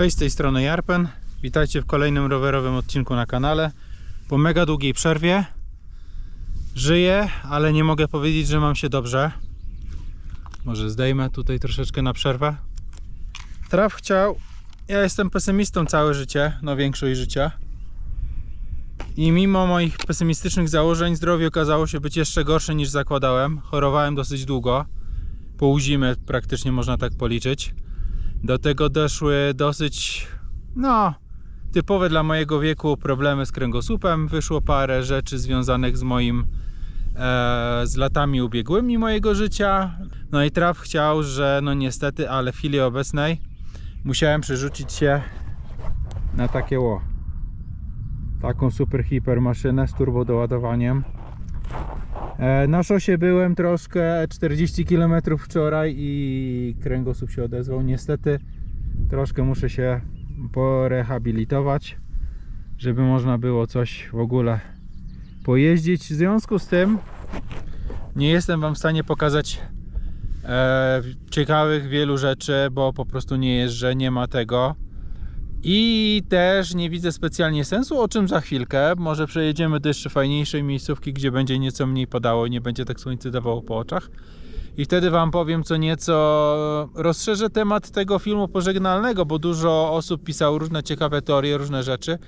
Cześć, z tej strony Jarpen. Witajcie w kolejnym rowerowym odcinku na kanale. Po mega długiej przerwie żyję, ale nie mogę powiedzieć, że mam się dobrze. Może zdejmę tutaj troszeczkę na przerwę. Traf chciał. Ja jestem pesymistą całe życie, no większość życia. I mimo moich pesymistycznych założeń, zdrowie okazało się być jeszcze gorsze niż zakładałem. Chorowałem dosyć długo. Pół zimy praktycznie można tak policzyć. Do tego doszły dosyć, no, typowe dla mojego wieku problemy z kręgosłupem. Wyszło parę rzeczy związanych z moim, e, z latami ubiegłymi mojego życia. No i traf chciał, że no niestety, ale w chwili obecnej musiałem przerzucić się na takie ło. Taką super hiper maszynę z turbo doładowaniem. E, Na szosie byłem troszkę 40 km wczoraj i kręgosłup się odezwał. Niestety troszkę muszę się porehabilitować, żeby można było coś w ogóle pojeździć. W związku z tym nie jestem Wam w stanie pokazać e, ciekawych wielu rzeczy, bo po prostu nie jeżdżę, nie ma tego. I też nie widzę specjalnie sensu, o czym za chwilkę. Może przejedziemy do jeszcze fajniejszej miejscówki, gdzie będzie nieco mniej padało i nie będzie tak słońce dawało po oczach. I wtedy Wam powiem co nieco, rozszerzę temat tego filmu pożegnalnego, bo dużo osób pisało różne ciekawe teorie, różne rzeczy.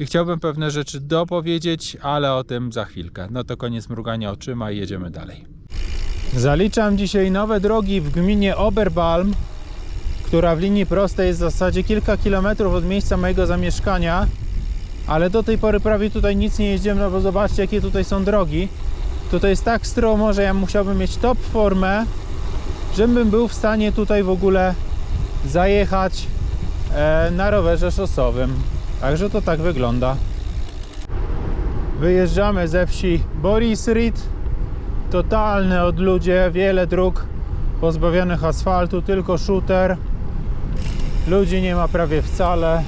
I chciałbym pewne rzeczy dopowiedzieć, ale o tym za chwilkę. No to koniec mrugania oczyma i jedziemy dalej. Zaliczam dzisiaj nowe drogi w gminie Oberbalm która w linii prostej jest w zasadzie kilka kilometrów od miejsca mojego zamieszkania, ale do tej pory prawie tutaj nic nie jeździłem, no bo zobaczcie jakie tutaj są drogi. Tutaj jest tak stromo, że ja musiałbym mieć top formę, żebym był w stanie tutaj w ogóle zajechać e, na rowerze szosowym. Także to tak wygląda. Wyjeżdżamy ze wsi Boris Reed. Totalne odludzie, wiele dróg pozbawionych asfaltu, tylko shooter. Ludzi nie ma prawie wcale.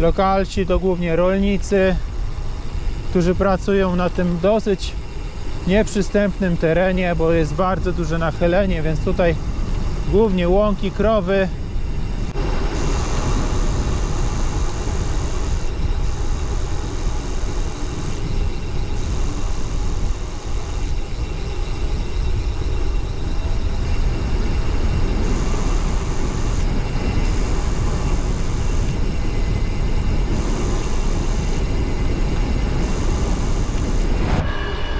Lokalci to głównie rolnicy, którzy pracują na tym dosyć nieprzystępnym terenie, bo jest bardzo duże nachylenie, więc tutaj głównie łąki, krowy.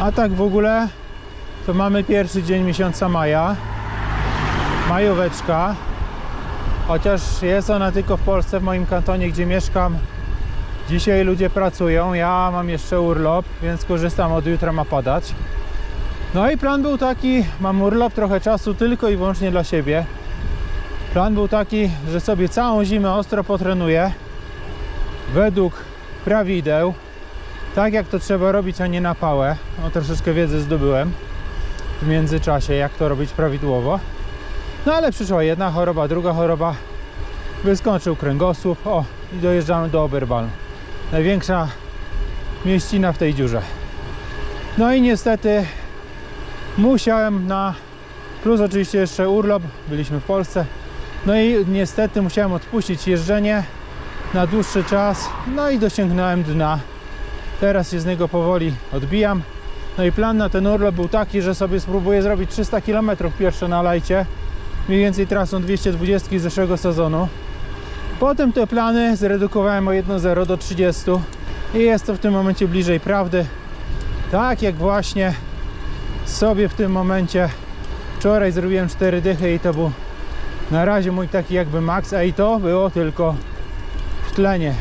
A tak w ogóle to mamy pierwszy dzień miesiąca maja. Majóweczka. Chociaż jest ona tylko w Polsce, w moim kantonie, gdzie mieszkam. Dzisiaj ludzie pracują, ja mam jeszcze urlop, więc korzystam od jutra ma padać. No i plan był taki, mam urlop, trochę czasu tylko i wyłącznie dla siebie. Plan był taki, że sobie całą zimę ostro potrenuję według prawideł tak jak to trzeba robić, a nie na pałę. No, troszeczkę wiedzy zdobyłem w międzyczasie, jak to robić prawidłowo. No ale przyszła jedna choroba, druga choroba. Wyskoczył kręgosłup. O, i dojeżdżamy do Oberbalm. Największa mieścina w tej dziurze. No i niestety musiałem na plus oczywiście jeszcze urlop, byliśmy w Polsce. No i niestety musiałem odpuścić jeżdżenie na dłuższy czas. No i dosięgnąłem dna Teraz się z niego powoli odbijam. No i plan na ten urlop był taki, że sobie spróbuję zrobić 300 km pierwsze na lajcie. Mniej więcej trasą 220 z zeszłego sezonu. Potem te plany zredukowałem o 1.0 do 30 i jest to w tym momencie bliżej prawdy. Tak jak właśnie sobie w tym momencie wczoraj zrobiłem 4 dychy i to był na razie mój taki jakby maks, a i to było tylko w tlenie.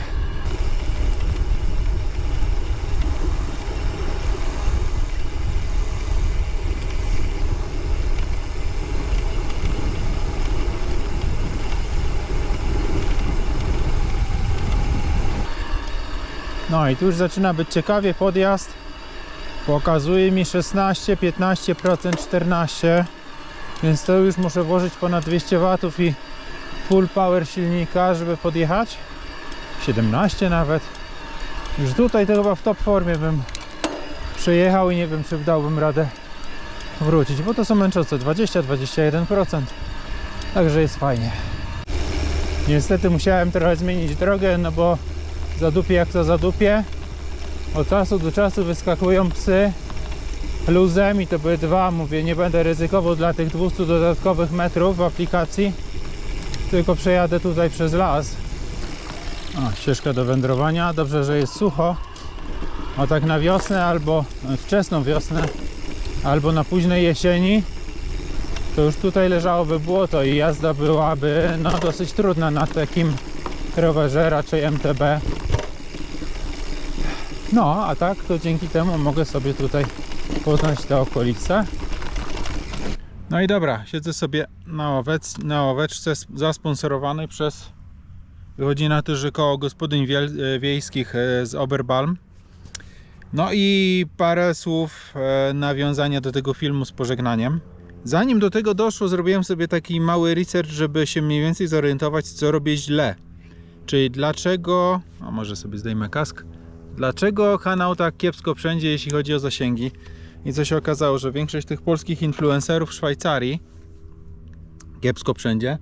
No i tu już zaczyna być ciekawie podjazd. Pokazuje mi 16, 15%, 14. Więc to już muszę włożyć ponad 200 W i full power silnika, żeby podjechać. 17 nawet. Już tutaj to chyba w top formie bym przejechał i nie wiem czy dałbym radę wrócić, bo to są męczące 20-21%. Także jest fajnie. Niestety musiałem trochę zmienić drogę, no bo zadupię jak to zadupię. Od czasu do czasu wyskakują psy luzem i to były dwa, mówię, nie będę ryzykował dla tych 200 dodatkowych metrów w aplikacji, tylko przejadę tutaj przez las. O, ścieżka do wędrowania, dobrze, że jest sucho. A tak na wiosnę albo e, wczesną wiosnę, albo na późnej jesieni, to już tutaj leżałoby błoto i jazda byłaby no, dosyć trudna na takim rowerze, raczej MTB. No, a tak to dzięki temu mogę sobie tutaj poznać te okolice. No i dobra, siedzę sobie na, ławec, na ławeczce sp- zasponsorowanej przez wychodzi na to, że koło gospodyń e, wiejskich e, z Oberbalm. No i parę słów e, nawiązania do tego filmu z pożegnaniem. Zanim do tego doszło, zrobiłem sobie taki mały research, żeby się mniej więcej zorientować, co robię źle. Czyli dlaczego, a może sobie zdejmę kask, dlaczego kanał tak kiepsko wszędzie, jeśli chodzi o zasięgi. I co się okazało, że większość tych polskich influencerów w Szwajcarii kiepsko wszędzie,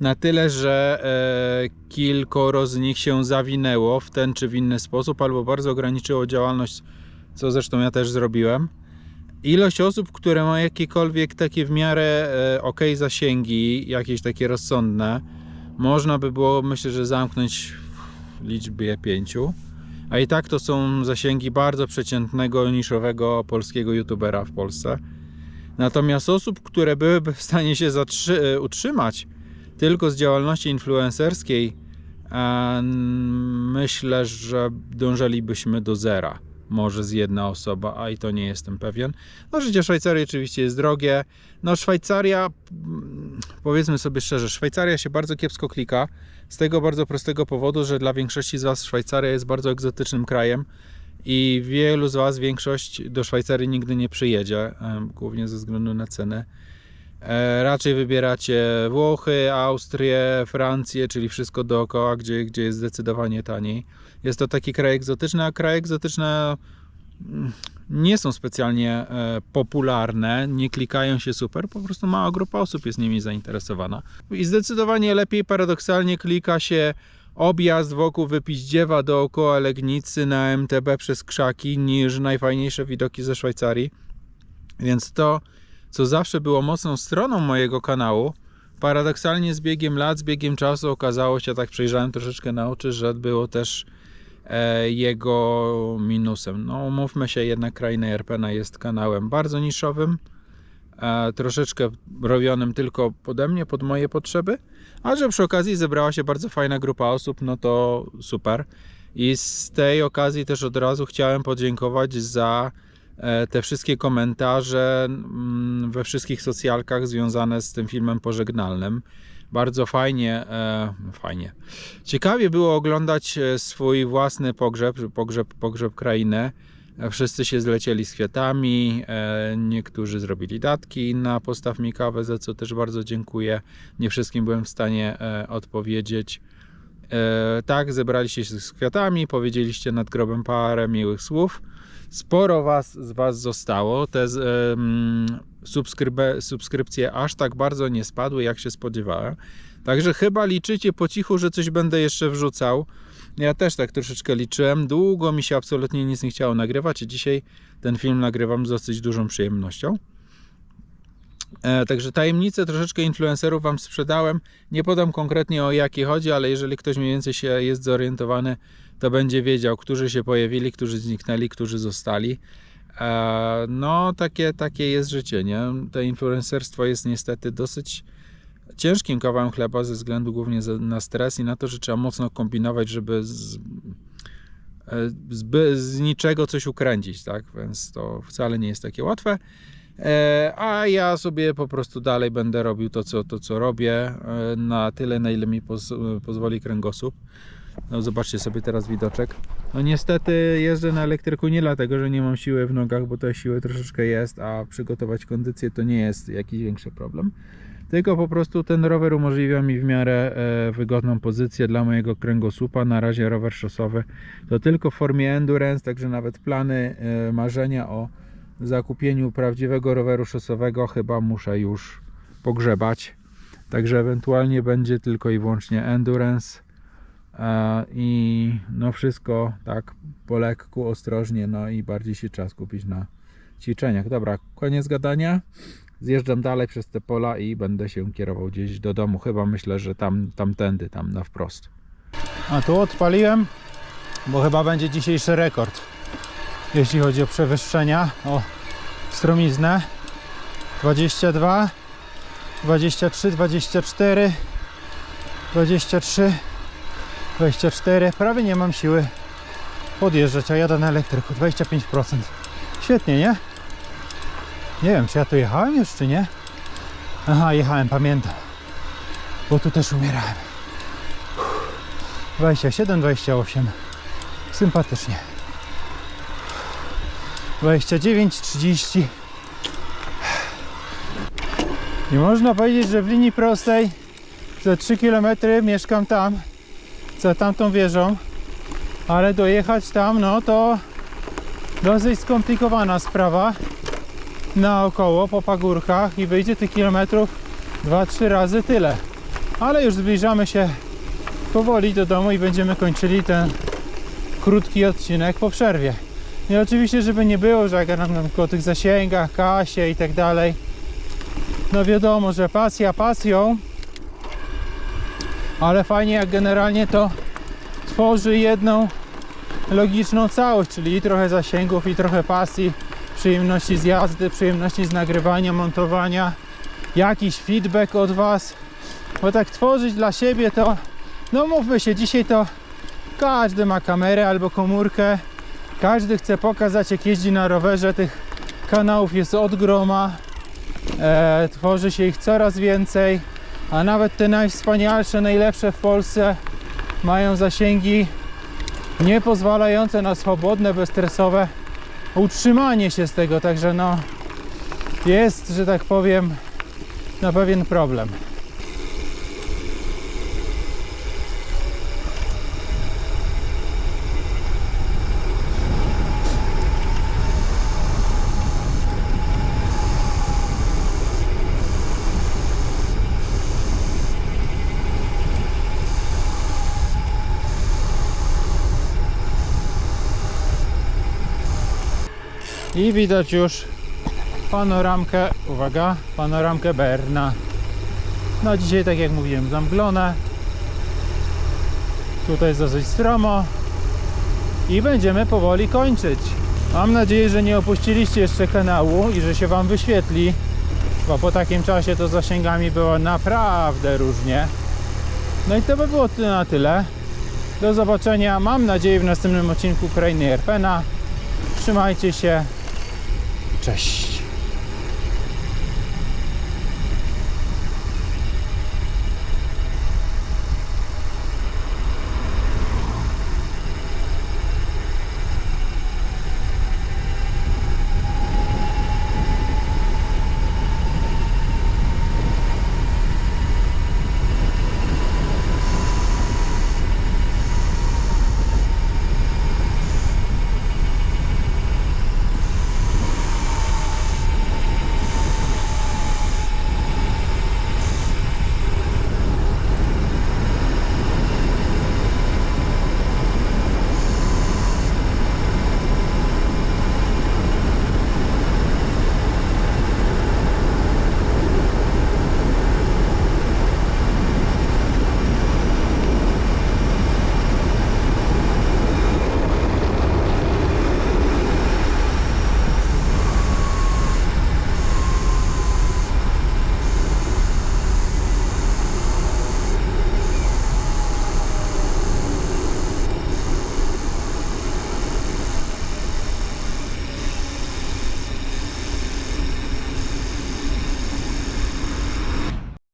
na tyle, że e, kilkoro z nich się zawinęło w ten czy w inny sposób, albo bardzo ograniczyło działalność, co zresztą ja też zrobiłem. Ilość osób, które ma jakiekolwiek takie w miarę e, ok zasięgi, jakieś takie rozsądne, można by było myślę, że zamknąć w liczbie pięciu. A i tak to są zasięgi bardzo przeciętnego, niszowego polskiego youtubera w Polsce. Natomiast osób, które byłyby w stanie się e, utrzymać tylko z działalności influencerskiej, myślę, że dążylibyśmy do zera. Może z jedna osoba, a i to nie jestem pewien. No, życie Szwajcarii oczywiście jest drogie. No, Szwajcaria, mm, powiedzmy sobie szczerze, Szwajcaria się bardzo kiepsko klika. Z tego bardzo prostego powodu, że dla większości z Was Szwajcaria jest bardzo egzotycznym krajem i wielu z Was, większość do Szwajcarii nigdy nie przyjedzie, głównie ze względu na ceny. E, Raczej wybieracie Włochy, Austrię, Francję, czyli wszystko dookoła, gdzie, gdzie jest zdecydowanie taniej. Jest to taki kraj egzotyczny, a kraje egzotyczne mm, nie są specjalnie e, popularne, nie klikają się super, po prostu mała grupa osób jest nimi zainteresowana. I zdecydowanie lepiej paradoksalnie klika się objazd wokół Wypiździewa dookoła Legnicy na MTB przez krzaki niż najfajniejsze widoki ze Szwajcarii. Więc to, co zawsze było mocną stroną mojego kanału, paradoksalnie z biegiem lat, z biegiem czasu okazało się, tak przejrzałem troszeczkę na oczy, że było też e, jego minusem. No umówmy się, jednak Kraina Jerpena jest kanałem bardzo niszowym, e, troszeczkę robionym tylko pode mnie, pod moje potrzeby, a że przy okazji zebrała się bardzo fajna grupa osób, no to super. I z tej okazji też od razu chciałem podziękować za te wszystkie komentarze mm, we wszystkich socjalkach związane z tym filmem pożegnalnym. Bardzo fajnie, e, fajnie. Ciekawie było oglądać e, swój własny pogrzeb, pogrzeb, pogrzeb krainy. E, Wszyscy się zlecieli z kwiatami, e, niektórzy zrobili datki na postaw mi kawę, za co też bardzo dziękuję. Nie wszystkim byłem w stanie e, odpowiedzieć. E, tak, zebraliście się z kwiatami, powiedzieliście nad grobem parę miłych słów. Sporo was, z Was zostało. Te subskrybe, subskrypcje aż tak bardzo nie spadły, jak się spodziewałem. Także chyba liczycie po cichu, że coś będę jeszcze wrzucał. Ja też tak troszeczkę liczyłem. Długo mi się absolutnie nic nie chciało nagrywać dzisiaj ten film nagrywam z dosyć dużą przyjemnością. E, także tajemnicę troszeczkę influencerów Wam sprzedałem. Nie podam konkretnie o jakie chodzi, ale jeżeli ktoś mniej więcej się jest zorientowany, to będzie wiedział, którzy się pojawili, którzy zniknęli, którzy zostali. E, no, takie, takie jest życie, nie? To influencerstwo jest niestety dosyć ciężkim kawałem chleba ze względu głównie na stres i na to, że trzeba mocno kombinować, żeby z, e, z, z niczego coś ukręcić, tak? Więc to wcale nie jest takie łatwe. E, a ja sobie po prostu dalej będę robił to, co, to, co robię, na tyle, na ile mi poz, pozwoli kręgosłup. No, zobaczcie sobie teraz widoczek. No niestety jeżdżę na elektryku nie dlatego, że nie mam siły w nogach, bo tej siły troszeczkę jest, a przygotować kondycję to nie jest jakiś większy problem. Tylko po prostu ten rower umożliwia mi w miarę e, wygodną pozycję dla mojego kręgosłupa. Na razie rower szosowy to tylko w formie endurance, także nawet plany, e, marzenia o zakupieniu prawdziwego roweru szosowego chyba muszę już pogrzebać. Także ewentualnie będzie tylko i wyłącznie endurance. E, I no wszystko tak po lekku, ostrożnie, no i bardziej się trzeba skupić na ćwiczeniach. Dobra, koniec gadania. Zjeżdżam dalej przez te pola i będę się kierował gdzieś do domu. Chyba myślę, że tam, tamtędy, tam na wprost. A tu odpaliłem, bo chyba będzie dzisiejszy rekord. Jeśli chodzi o przewyższenia, o stromiznę. 22, 23, 24, 23, 24. Prawie nie mam siły podjeżdżać, a jadę na elektryku. 25%. Świetnie, nie? Nie wiem, czy ja tu jechałem już, czy nie? Aha, jechałem, pamiętam. Bo tu też umierałem. 27, 28. Sympatycznie. 29, 30. Nie można powiedzieć, że w linii prostej za 3 km mieszkam tam, za tamtą wieżą, ale dojechać tam, no to dosyć skomplikowana sprawa naokoło po pagórkach i wyjdzie tych kilometrów 2-3 razy tyle. Ale już zbliżamy się powoli do domu i będziemy kończyli ten krótki odcinek po przerwie. I oczywiście, żeby nie było, że nam o tych zasięgach, kasie i tak dalej, no wiadomo, że pasja pasją, ale fajnie jak generalnie to tworzy jedną logiczną całość, czyli i trochę zasięgów i trochę pasji, przyjemności z jazdy, przyjemności z nagrywania, montowania, jakiś feedback od Was, bo tak tworzyć dla siebie to, no mówmy się, dzisiaj to każdy ma kamerę albo komórkę, każdy chce pokazać jak jeździ na rowerze, tych kanałów jest od groma, e, tworzy się ich coraz więcej, a nawet te najwspanialsze, najlepsze w Polsce mają zasięgi niepozwalające na swobodne, bezstresowe utrzymanie się z tego, także no jest, że tak powiem, na pewien problem. I widać już panoramkę, uwaga, panoramkę Berna. No dzisiaj, tak jak mówiłem, zamglone. Tutaj jest dosyć stromo. I będziemy powoli kończyć. Mam nadzieję, że nie opuściliście jeszcze kanału i że się Wam wyświetli, bo po takim czasie to z zasięgami było naprawdę różnie. No i to by było na tyle. Do zobaczenia, mam nadzieję, w następnym odcinku Krainy Erpena. Trzymajcie się. Cześć.